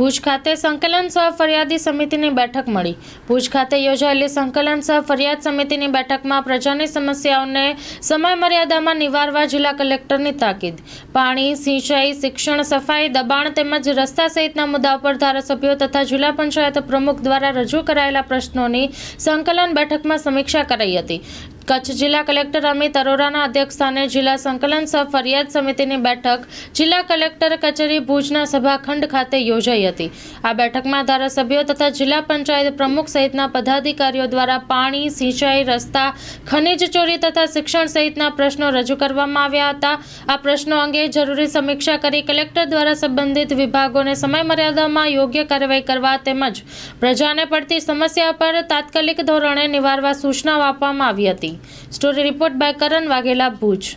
ભુજ ખાતે સંકલન સહ ફરિયાદી સમિતિની બેઠક મળી. ભુજ ખાતે યોજાયેલી સંકલન સહ ફરિયાદ સમિતિની બેઠકમાં પ્રજાની સમસ્યાઓને સમય મર્યાદામાં નિવારવા જિલ્લા કલેક્ટરની તાકીદ. પાણી, સિંચાઈ, શિક્ષણ, સફાઈ, દબાણ તેમજ રસ્તા સહિતના મુદ્દા પર ધારાસભ્યો તથા જિલ્લા પંચાયત પ્રમુખ દ્વારા રજૂ કરાયેલા પ્રશ્નોની સંકલન બેઠકમાં સમીક્ષા કરાઈ હતી. કચ્છ જિલ્લા કલેક્ટર અમિત અરોરાના અધ્યક્ષસ્થાને જિલ્લા સંકલન સહ ફરિયાદ સમિતિની બેઠક જિલ્લા કલેક્ટર કચેરી ભુજના સભાખંડ ખાતે યોજાઈ હતી. આ બેઠકમાં ધારાસભ્યો તથા જિલ્લા પંચાયત પ્રમુખ સહિતના પદાધિકારીઓ દ્વારા પાણી, સિંચાઈ, રસ્તા, ખનિજ ચોરી તથા શિક્ષણ સહિતના પ્રશ્નો રજૂ કરવામાં આવ્યા હતા. આ પ્રશ્નો અંગે જરૂરી સમીક્ષા કરી કલેક્ટર દ્વારા સંબંધિત વિભાગોને સમયમર્યાદામાં યોગ્ય કાર્યવાહી કરવા તેમજ પ્રજાને પડતી સમસ્યા પર તાત્કાલિક ધોરણે નિવારવા સૂચનાઓ આપવામાં આવી હતી. Story report by Karan Vaghela Bhuj.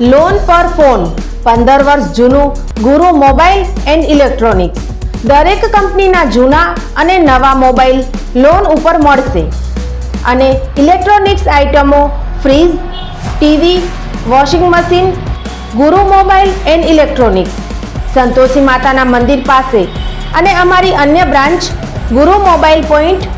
Loan પર ફોન પંદર વર્ષ જૂનું ગુરુ મોબાઈલ એન્ડ ઇલેક્ટ્રોનિક્સ. દરેક કંપનીના જૂના અને નવા મોબાઈલ લોન ઉપર મળશે. અને ઇલેક્ટ્રોનિક્સ આઇટમો fridge, TV, washing machine, Guru mobile and electronics. Santoshi માતાના મંદિર પાસે. અને અમારી અન્ય branch, Guru mobile point